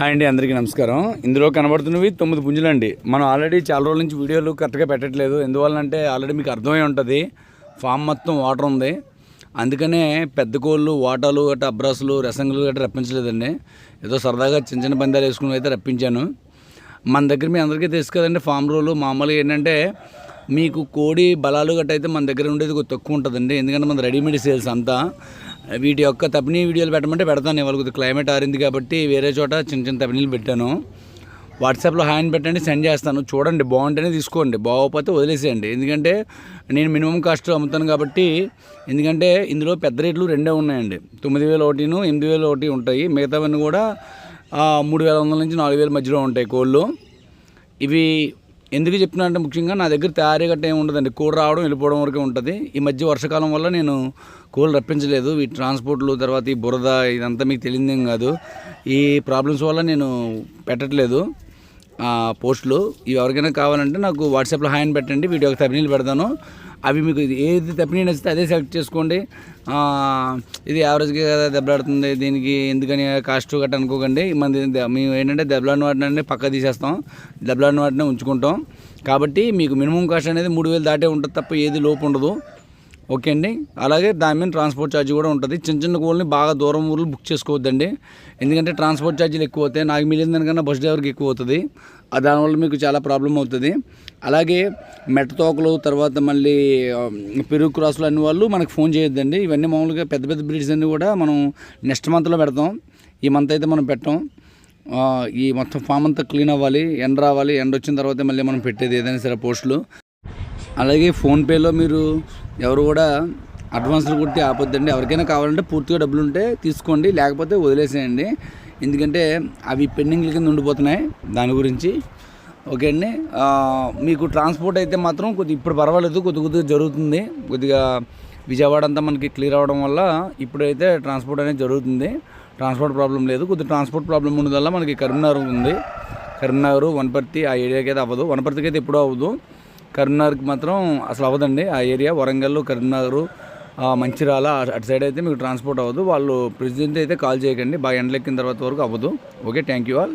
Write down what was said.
Hi అండి అందరికీ నమస్కారం. ఇందులో కనబడుతున్నవి తొమ్మిది పుంజులండి. మనం ఆల్రెడీ చాలా రోజుల నుంచి వీడియోలు కరెక్ట్గా పెట్టట్లేదు. ఎందువల్లంటే ఆల్రెడీ మీకు అర్థమై ఉంటుంది. ఫామ్ మొత్తం వాటర్ ఉంది. అందుకనే పెద్ద కోళ్ళు వాటాలు గట్రా అబ్రాసులు రసంగులు గట్రా రప్పించలేదండి. ఏదో సరదాగా చిన్న చిన్న పందాలు వేసుకుని అయితే రప్పించాను. మన దగ్గర మీ అందరికీ తెలుసు కదండి ఫామ్ రూలు మామూలుగా ఏంటంటే మీకు కోడి బలాలు గట్ట అయితే మన దగ్గర ఉండేది కొద్దిగా తక్కువ ఉంటుందండి. ఎందుకంటే మన రెడీమేడ్ సేల్స్ అంతా. వీటి యొక్క తపినీ వీడియోలు పెట్టమంటే పెడతాను ఇవాళ కొద్దిగా క్లైమేట్ ఆరింది కాబట్టి వేరే చోట చిన్న చిన్న తపినీలు పెట్టాను. వాట్సాప్లో హాయ్ అని పెట్టండి సెండ్ చేస్తాను. చూడండి బాగుంటేనే తీసుకోండి. బాగోకపోతే వదిలేసేయండి. ఎందుకంటే నేను మినిమం కాస్ట్ అమ్ముతాను కాబట్టి ఎందుకంటే ఇందులో పెద్ద రేట్లు రెండే ఉన్నాయండి. తొమ్మిది వేలు ఒకటిను ఎనిమిది వేలు ఒకటి ఉంటాయి. మిగతావన్నీ కూడా మూడు వేల వందల నుంచి నాలుగు వేల మధ్యలో ఉంటాయి కోళ్ళు. ఇవి ఎందుకు చెప్తున్నా అంటే ముఖ్యంగా నా దగ్గర తయారీ గట్ట ఏమి ఉండదండి. కూర రావడం వెళ్ళిపోవడం వరకే ఉంటుంది. ఈ మధ్య వర్షాకాలం వల్ల నేను కోళ్ళు రప్పించలేదు. ఈ ట్రాన్స్పోర్ట్లు తర్వాత ఈ బురద ఇదంతా మీకు తెలియదేం కాదు. ఈ ప్రాబ్లమ్స్ వల్ల నేను పెట్టట్లేదు. పోస్టులు. ఇవి ఎవరికైనా కావాలంటే నాకు వాట్సాప్లో హాయ్ పెట్టండి. వీడియోకి తపినీళ్ళు పెడతాను. అవి మీకు ఏది తప్పినీ నచ్చితే అదే సెలెక్ట్ చేసుకోండి. ఇది యావరేజ్గా కదా దెబ్బలాడుతుంది. దీనికి ఎందుకని కాస్ట్ గట్ట అనుకోకండి. మన మేము ఏంటంటే దెబ్బలాడిన వాటిని పక్క తీసేస్తాం. దెబ్బలాడిన వాటిని ఉంచుకుంటాం. కాబట్టి మీకు మినిమం కాస్ట్ అనేది మూడు వేలు దాటే ఉంటుంది తప్ప ఏది లోపు ఉండదు. ఓకే అండి. అలాగే దాని మీద ట్రాన్స్పోర్ట్ ఛార్జ్ కూడా ఉంటుంది. చిన్న చిన్న కోళ్ళని బాగా దూరం ఊర్లు బుక్ చేసుకోవద్దండి. ఎందుకంటే ట్రాన్స్పోర్ట్ ఛార్జీలు ఎక్కువ అవుతాయి. నాకు మిగిలిన దానికన్నా బస్ డ్రైవర్కి ఎక్కువ అవుతుంది. దానివల్ల మీకు చాలా ప్రాబ్లం అవుతుంది. అలాగే మెట్ట తోకలు తర్వాత మళ్ళీ పెరుగు క్రాసులు అన్ని వాళ్ళు మనకు ఫోన్ చేయొద్దండి. ఇవన్నీ మామూలుగా పెద్ద పెద్ద బ్రీడ్స్ అన్నీ కూడా మనం నెక్స్ట్ మంత్లో పెడతాం. ఈ మంత్ అయితే మనం పెట్టాం. ఈ మొత్తం ఫామ్ అంతా క్లీన్ అవ్వాలి. ఎండ రావాలి. ఎండ వచ్చిన తర్వాత మళ్ళీ మనం పెట్టేది ఏదైనా సరే పోస్టులు. అలాగే ఫోన్పేలో మీరు ఎవరు కూడా అడ్వాన్స్లు కొట్టి ఆపొద్దండి. ఎవరికైనా కావాలంటే పూర్తిగా డబ్బులు ఉంటే తీసుకోండి. లేకపోతే వదిలేసేయండి. ఎందుకంటే అవి పెండింగ్ల కింద ఉండిపోతున్నాయి. దాని గురించి. ఓకే అండి. మీకు ట్రాన్స్పోర్ట్ అయితే మాత్రం కొద్ది ఇప్పుడు పర్వాలేదు. కొద్ది కొద్దిగా జరుగుతుంది. కొద్దిగా విజయవాడ అంతా మనకి క్లియర్ అవడం వల్ల ఇప్పుడైతే ట్రాన్స్పోర్ట్ అనేది జరుగుతుంది. ట్రాన్స్పోర్ట్ ప్రాబ్లం లేదు. కొద్ది ట్రాన్స్పోర్ట్ ప్రాబ్లం ఉన్నదల్ల మనకి కరీంనగర్ ఉంది. కరీంనగర్ వనపర్తి ఆ ఏరియాకి అయితే అవ్వదు. వనపర్తికి అయితే ఎప్పుడూ అవ్వదు. కరీంనగర్కి మాత్రం అసలు అవ్వదండి. ఆ ఏరియా వరంగల్ కరీంనగర్ మంచిర్యాల అటు సైడ్ అయితే మీకు ట్రాన్స్పోర్ట్ అవ్వదు. వాళ్ళు ప్రెసిడెంట్ అయితే కాల్ చేయకండి. బాగా ఎండలెక్కిన తర్వాత వరకు అవ్వదు. Okay thank you all.